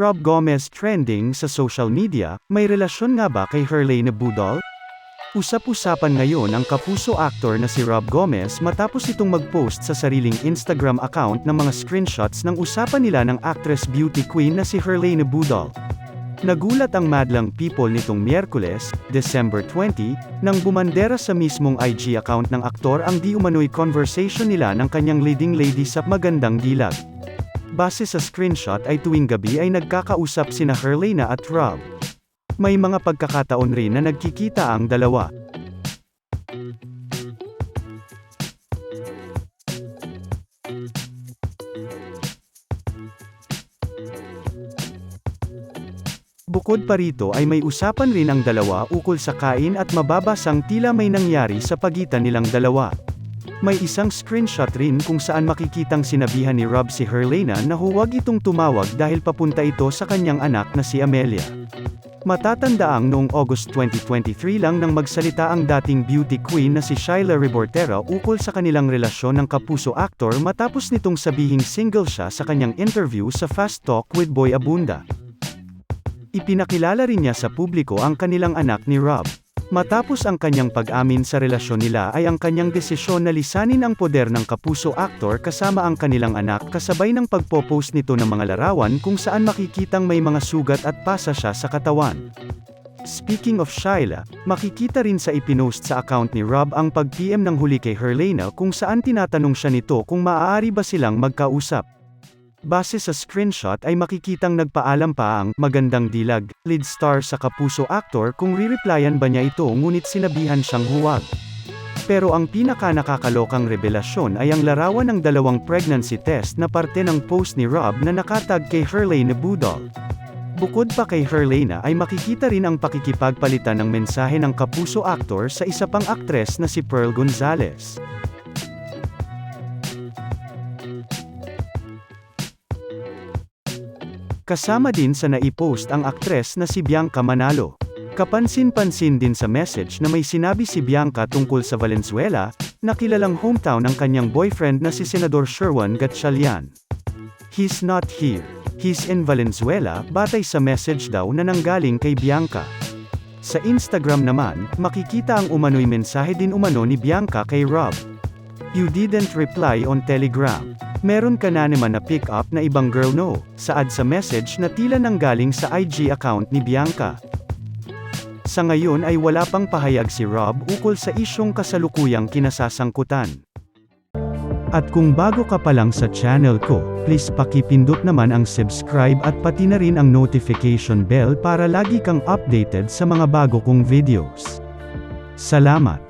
Rob Gomez trending sa social media, may relasyon nga ba kay Herlene Budol? Usap-usapan ngayon ang kapuso actor na si Rob Gomez matapos itong mag-post sa sariling Instagram account ng mga screenshots ng usapan nila ng actress beauty queen na si Herlene Budol. Nagulat ang madlang people nitong Miyerkules, December 20, nang bumandera sa mismong IG account ng aktor ang di umano'y conversation nila ng kanyang leading lady sa magandang dilag. Base sa screenshot ay tuwing gabi ay nagkakausap sina Herlena at Rob. May mga pagkakataon rin na nagkikita ang dalawa. Bukod pa rito ay may usapan rin ang dalawa ukol sa kain at mababasang tila may nangyari sa pagitan nilang dalawa. May isang screenshot rin kung saan makikitang sinabihan ni Rob si Herlena na huwag itong tumawag dahil papunta ito sa kanyang anak na si Amelia. Matatandaang noong August 2023 lang nang magsalita ang dating beauty queen na si Shyla Rebortera ukol sa kanilang relasyon ng kapuso actor matapos nitong sabihing single siya sa kanyang interview sa Fast Talk with Boy Abunda. Ipinakilala rin niya sa publiko ang kanilang anak ni Rob. Matapos ang kanyang pag-amin sa relasyon nila ay ang kanyang desisyon na lisanin ang poder ng kapuso actor kasama ang kanilang anak kasabay ng pagpo-post nito ng mga larawan kung saan makikitang may mga sugat at pasa siya sa katawan. Speaking of Shyla, makikita rin sa ipinost sa account ni Rob ang pag-PM ng huli kay Herlena kung saan tinatanong siya nito kung maaari ba silang magkausap. Base sa screenshot ay makikitang nagpaalam pa ang magandang dilag, lead star sa kapuso actor kung re-replyan ba niya ito ngunit sinabihan siyang huwag. Pero ang pinaka nakakalokang revelasyon ay ang larawan ng dalawang pregnancy test na parte ng post ni Rob na nakatag kay Herlene Budol. Bukod pa kay Herlena ay makikita rin ang pakikipagpalitan ng mensahe ng kapuso actor sa isa pang aktres na si Pearl Gonzalez. Kasama din sa naipost ang aktres na si Bianca Manalo. Kapansin-pansin din sa message na may sinabi si Bianca tungkol sa Valenzuela, na kilalang hometown ng kanyang boyfriend na si Senador Sherwan Gatchalian. He's not here. He's in Valenzuela, batay sa message daw na nanggaling kay Bianca. Sa Instagram naman, makikita ang umano'y mensahe din umano ni Bianca kay Rob. You didn't reply on Telegram. Meron ka na naman na pick up na ibang girl no, saad sa message na tila nanggaling sa IG account ni Bianca. Sa ngayon ay wala pang pahayag si Rob ukol sa isyong kasalukuyang kinasasangkutan. At kung bago ka pa lang sa channel ko, please pakipindot naman ang subscribe at pati na rin ang notification bell para lagi kang updated sa mga bago kong videos. Salamat!